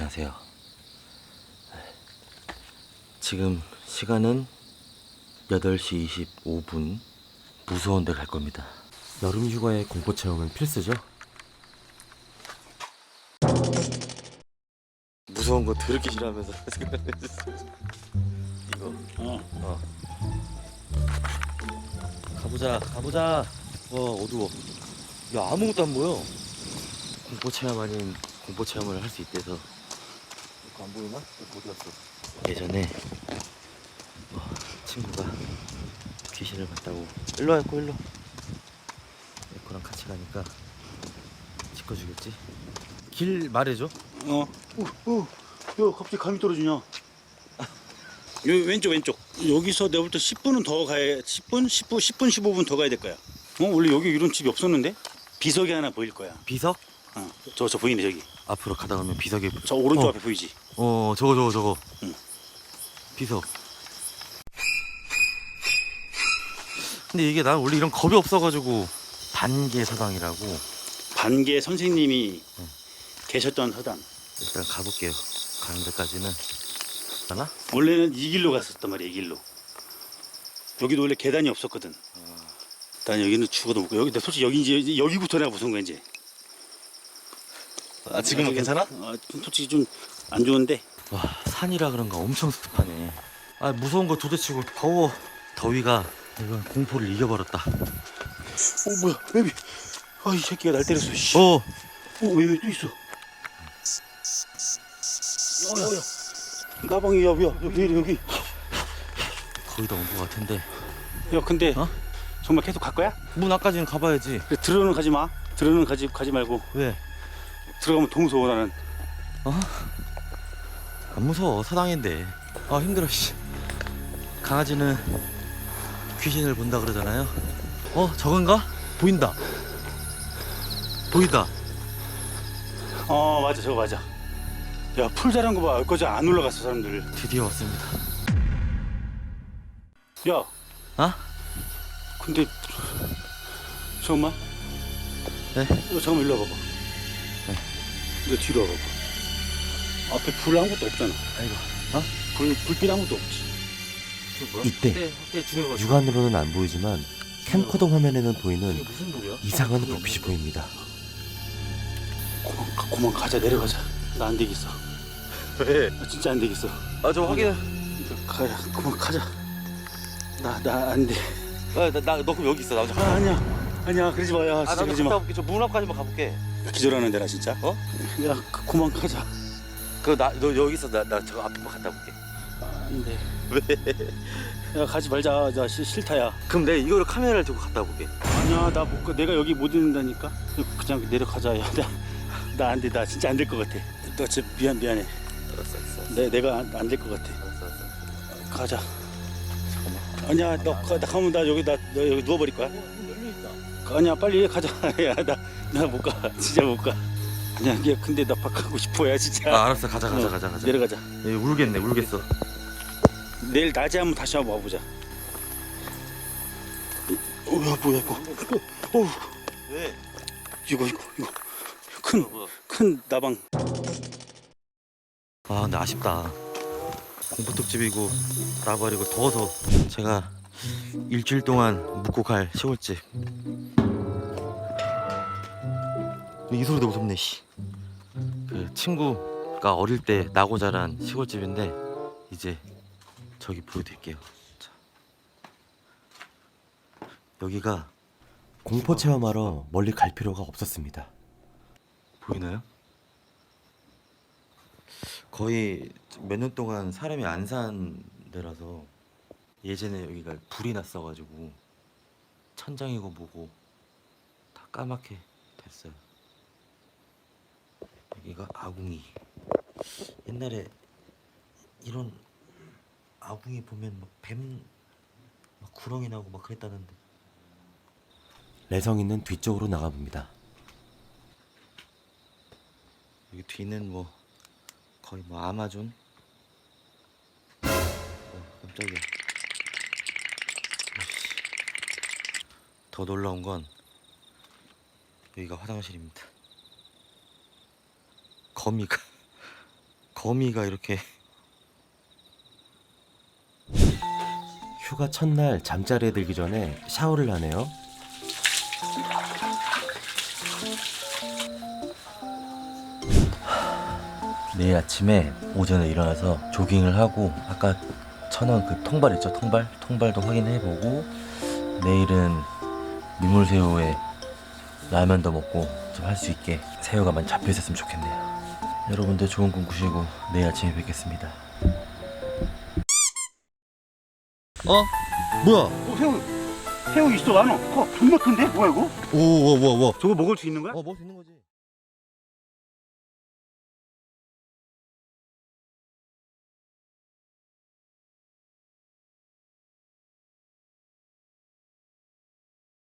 안녕하세요. 지금 시간은 8시 25분. 무서운 데 갈 겁니다. 여름 휴가에 공포 체험은 필수죠. 무서운 거 더럽게 싫어하면서 이거 어. 어 가보자 가보자 와 어두워 야 아무것도 안 보여 공포 체험 아닌 공포 체험을 할 수 있대서 안 보이나? 어디 갔어 예전에 어, 친구가 귀신을 봤다고 일로 와 있고 일로 에코랑 같이 가니까 짚어주겠지 길 말해줘 어. 어, 어. 야, 갑자기 감이 떨어지냐? 요 왼쪽 왼쪽. 여기서 내가 볼때 10분은 더 가야 10분, 10분, 10분, 15분 더 가야 될 거야. 어, 원래 여기 이런 집이 없었는데? 비석이 하나 보일 거야. 비석? 어. 저, 저 보이네, 저기. 앞으로 가다 보면 비석이 저 오른쪽 어. 앞에 보이지? 어 저거 저거 저거 응. 비석 근데 이게 난 원래 이런 겁이 없어가지고 반개 서당이라고 반개 선생님이 응. 계셨던 서당. 일단 가볼게요 가는 데까지는 하나? 원래는 이 길로 갔었단 말이야, 이 길로. 여기도 원래 계단이 없었거든. 난 여기는 죽어도 못 가. 여기, 나 솔직히 여기 이제 여기부터 내가 무서운 거야, 이제. 아 지금은 괜찮아? 아, 솔직히 좀 안 좋은데. 와 산이라 그런가 엄청 습하네 아 무서운 거 도대치고 더워 더위가 이건 공포를 이겨버렸다 어 뭐야 왜비 아이 새끼가 날 때렸어 씨. 어, 어 왜왜 또 있어 어야 가방이 야야 여기 여기 여기 거의 다 온 것 같은데 야 근데 어? 정말 계속 갈 거야? 문 앞까지는 가봐야지 그래, 들어는 가지 마 들어는 가지 가지 말고 왜? 들어가면 더 무서워 나는. 안 무서워. 사당인데. 아 힘들어 씨. 강아지는 귀신을 본다 그러잖아요. 어 저건가? 보인다. 보인다. 어 맞아 저거 맞아. 야 풀 자란 거 봐. 여기까지 안 올라갔어 사람들. 드디어 왔습니다. 야! 아? 근데 잠깐만 네? 너 잠깐만 일로 와봐봐. 네. 너 뒤로 와봐봐 앞에 불 아무것도 없잖아. 아이고. 불, 불빛 아무것도 없지. 이때 확대 중요가 육안으로는 안 보이지만 캠코더 화면에는 보이는? 이상한 불빛이 보입니다. 그만, 가- 그만 가자 내려가자. 나 안 되겠어. 왜? 나 진짜 안 되겠어. 아 저 확인 가 그만 가자. 나 나 안돼. 나너 그럼 여기 있어 나 혼자 아 아니야. 아니야 그러지 마 야 아 진짜 나도 그러지 갔다 마 올게. 저 문 앞까지만 가볼게 기절하는 데나 진짜 어? 야 그, 그만 가자 그나너 여기 있어 나, 나 저 앞에만 갔다 올게 안돼 왜? 야 가지 말자 나 시, 싫다 야 그럼 내가 이거를 카메라를 들고 갔다 올게 아니야 나 못 가 내가 여기 못 있는다니까 그냥 내려가자 야나나 안돼 나 진짜 안 될 것 같아 나 진짜 미안 미안해 알았어 알았어 내, 내가 안 될 것 같아 알았어 알았어 가자 아니야 너, 가, 나 가면 나 여기 나, 너 여기 누워버릴 거야 아니야 빨리 가자 야나 나 못 가. 진짜 못 가. 아니야 이게 근데 나 바꾸고 싶어야 진짜. 아 알았어. 가자 가자 어, 가자 가자. 내려가자. 얘 울겠네 울겠어. 내일 낮에 한번 다시 한번 와보자. 어 야 뭐야 이거. 어 왜? 이거 이거 이거. 큰 큰 나방. 아 근데 아쉽다. 공포 특집이고 나발이고 더워서 제가 일주일 동안 묵고 갈 시골집 이 소리도 무섭네 씨 그 친구가 어릴 때 나고 자란 시골집인데 이제 저기 보여드릴게요 자. 여기가 공포 체험하러 멀리 갈 필요가 없었습니다. 보이나요? 거의 몇 년 동안 사람이 안 산 데라서 예전에 여기가 불이 났어가지고 천장이고 뭐고 다 까맣게 됐어요. 여기가 아궁이. 옛날에 이런 아궁이 보면 막뱀 막 구렁이 나고 막 그랬다는데 내성 있는 뒤쪽으로 나가봅니다. 여기 뒤는 뭐 거의 뭐 아마존. 어, 깜짝이야. 더 놀라운 건 여기가 화장실입니다. 거미가 거미가 이렇게. 휴가 첫날 잠자리에 들기 전에 샤워를 하네요. 내일 아침에 오전에 일어나서 조깅을 하고 아까 천원 그 통발 있죠? 통발? 통발도 확인해보고 내일은 민물새우에 라면도 먹고 좀 할 수 있게 새우가 많이 잡혀 있었으면 좋겠네요 여러분들 좋은 꿈 꾸시고 내일 아침에 뵙겠습니다 어? 뭐야? 어, 새우 새우 있어 안어 커 존나 큰데 뭐야 이거 오 와 와 와 저거 먹을 수 있는 거야? 어 먹을 수 있는 거지